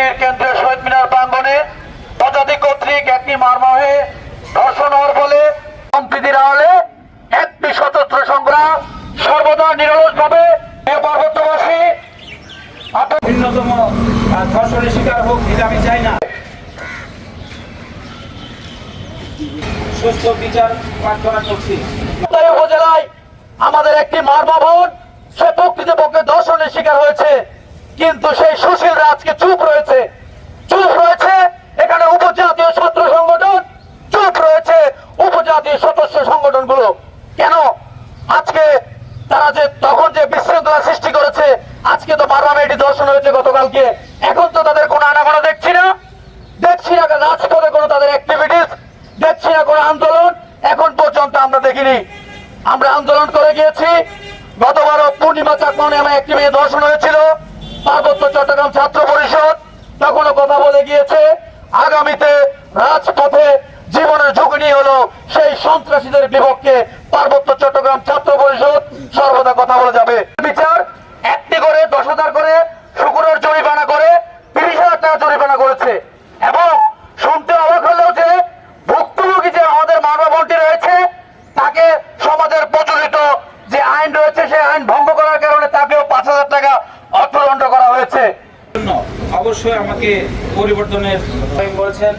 জাতির কেন্দ্রীয় শহীদ মিনার প্রাঙ্গনে প্রজাতি কর্তৃক একটি মারমহে ধর্ষণ হওয়ার ফলে সম্প্রীতির আড়ালে একটি সশস্ত্র সংগ্রাম সর্বদা নিরলসভাবে এ পার্বত্যবাসী ভিন্নতম ধর্ষণের শিকার হোক এটা আমি চাই না। সুস্থ বিচার প্রার্থনা করছি। উপজেলায় আমাদের একটি মারমাভন সে প্রকৃতপক্ষে দর্শনের শিকার হয়েছে। কিন্তু সেই সুশীলরা আজকে চুপ রয়েছে চুপ রয়েছে এখানে উপজাতীয় ছাত্র সংগঠন চুপ রয়েছে উপজাতীয় সদস্য সংগঠনগুলো কেন আজকে তারা যে, তখন যে বিশৃঙ্খলা সৃষ্টি করেছে, আজকে তো মারমামে এটি দর্শন হয়েছে গতকালকে। এখন তো তাদের কোনো আনাগোনা দেখছি না। দেখছি না রাজপথে কোনো তাদের অ্যাক্টিভিটিস দেখছি না কোনো আন্দোলন। এখন পর্যন্ত আমরা দেখিনি। আমরা আন্দোলন করে গিয়েছি। গতবারও পূর্ণিমা চাকমা আমার একটি মেয়ে দর্শন হয়েছিল। পার্বত্য চট্টগ্রাম ছাত্র পরিষদ। তখনও কথা বলে গিয়েছে। আগামীতে রাজপথে জীবনের ঝুঁকি নিয়ে হলো সেই সন্ত্রাসীদের বিপক্ষে পার্বত্য চট্টগ্রাম ছাত্র পরিষদ সর্বদা কথা বলে যাবে। বিচার একটি করে, দশ হাজার করে, শুকুরের জরিমানা করে তিরিশ হাজার টাকা জরিমানা করেছে। এবং শুনতে অবাক হলেও যে ভুক্তভোগী যে আমাদের মানবমন্ত্রী রয়েছে, তাকে সমাজের প্রচলিত যে আইন রয়েছে, সেই আইন ভঙ্গ করার কারণে তাকেও পাঁচ হাজার টাকা অর্থদণ্ড করা হয়েছে। অবশ্যই আমাকে পরিবর্তনের বলেছেন।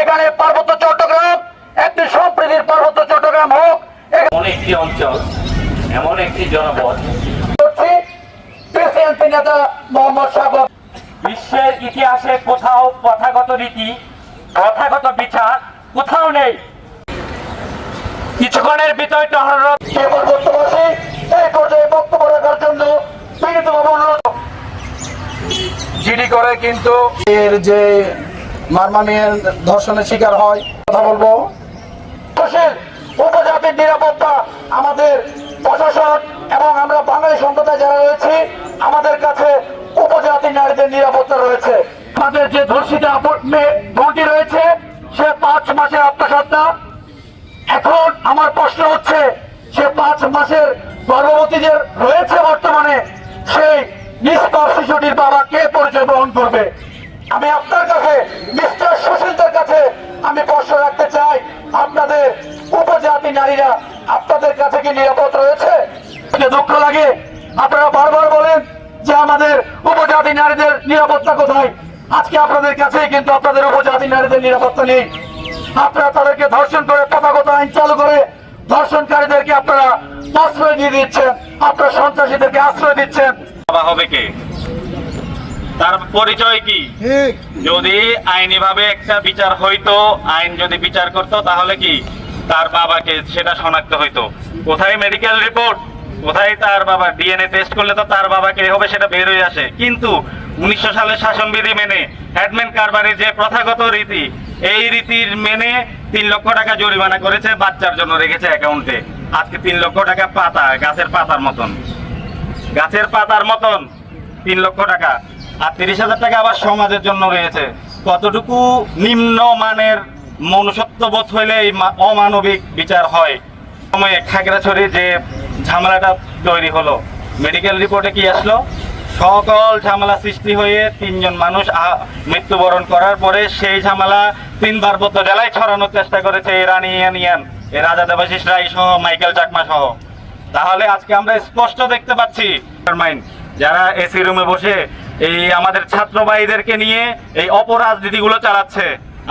এখানে পার্বত্য চট্টগ্রাম একটি সম্প্রীতির পার্বত্য চট্টগ্রাম হোক এমন একটি অঞ্চল এমন একটি জনপদ। নেতা মোহাম্মদ সাগর বিশ্বের ইতিহাসে কোথাও প্রথাগত রীতি প্রথাগত বিচার কোথাও নেই। কিছুক্ষণের ভিতর পার্বত্যবাসী এই পর্যায়ে বক্তব্য রাখার জন্য অনুরোধ জিডি করে কিন্তু এর যে মারমামিয়ান ধর্ষণের শিকার হয়। কথা বলব। উপজাতির নিরাপত্তা আমাদের প্রশাসন এবং আমরা বাঙালি সম্প্রদায় যারা রয়েছি, আমাদের কাছে উপজাতি নারীদের নিরাপত্তা রয়েছে। আমাদের যে ধর্ষিতা বোনটি রয়েছে, সে পাঁচ মাসের আত্মসত্তা এখন আমার প্রশ্ন হচ্ছে, সে পাঁচ মাসের গর্ভবতী যে রয়েছে বর্তমানে, সেই নিষ্পাপ শিশুটির বাবা কে পরিচয় বহন করবে? আমি আপনার কাছে, মিস্টার সুশীলদের কাছে আমি প্রশ্ন রাখতে চাই। আপনাদের উপজাতি নারীরা আপনাদের কাছে কি নিরাপদ রয়েছে? দুঃখ লাগে, আপনারা বারবার বলেন যে আমাদের উপজাতি নারীদের নিরাপত্তা কোথায়? আজকে আপনাদের কাছেই কিন্তু আপনাদের উপজাতি নারীদের নিরাপত্তা নেই। আপনারা তাদেরকে ধর্ষণ করে পতাগত আইন চালু করে ধর্ষণকারীদেরকে আপনারা আশ্রয় দিয়ে দিচ্ছেন আপনারা সন্ত্রাসীদেরকে আশ্রয় দিচ্ছেন। বাবা হবে কে? তার পরিচয় কি? যদি আইনি ভাবে একটা বিচার হইতো আইন যদি বিচার করতো তাহলে কি? তার বাবাকে সেটা শনাক্ত হইতো। কোথায় মেডিকেল রিপোর্ট কোথায় তার বাবা ডিএনএ টেস্ট করলে তো তার বাবাকে হবে সেটা বের হয়ে আসে। কিন্তু উনিশশো সালের শাসনবিধি মেনে হ্যাডম্যান কারবারের যে প্রথাগত রীতি এই রীতির মেনে তিন লক্ষ টাকা জরিমানা করেছে, বাচ্চার জন্য রেখেছে অ্যাকাউন্টে। আজকে তিন লক্ষ টাকা পাতা, গাছের পাতার মতন। গাছের পাতার মতন, তিন লক্ষ টাকা। আর তিরিশ হাজার টাকা আবার সমাজের জন্য রয়েছে। কতটুকু নিম্ন মানের মনুষ্যত্ববোধ হইলে এই অমানবিক বিচার হয়? সময়ে খাগড়াছড়ি যে ঝামেলাটা তৈরি হলো মেডিকেল রিপোর্টে কি আসলো? সকল ঝামেলা সৃষ্টি হয়ে তিনজন মানুষ মৃত্যুবরণ করার পরে সেই ঝামেলা তিন পার্বত্য জেলায় ছড়ানোর চেষ্টা করেছে এই রানী ইয়ানিয়ান, এই রাজা দেবাশিস রায় সহ মাইকেল চাকমা সহ। তাহলে আজকে আমরা স্পষ্ট দেখতে পাচ্ছি যারা এসি রুমে বসে এই আমাদের ছাত্র ভাইদেরকে নিয়ে এই অপরাজনীতিগুলো চালাচ্ছে।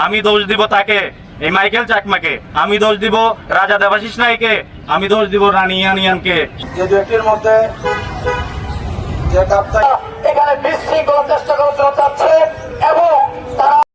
আমি দোষ দিব তাকে, এই মাইকেল চাকমাকে। আমি দোষ দিব রাজা দেবাশিস রায়কে। আমি দোষ দিব রানী ইয়ানিয়ানকে। যে দুটির মধ্যে এখানে বিশৃঙ্খলা চেষ্টা করার জন্য চাচ্ছে এবং তারা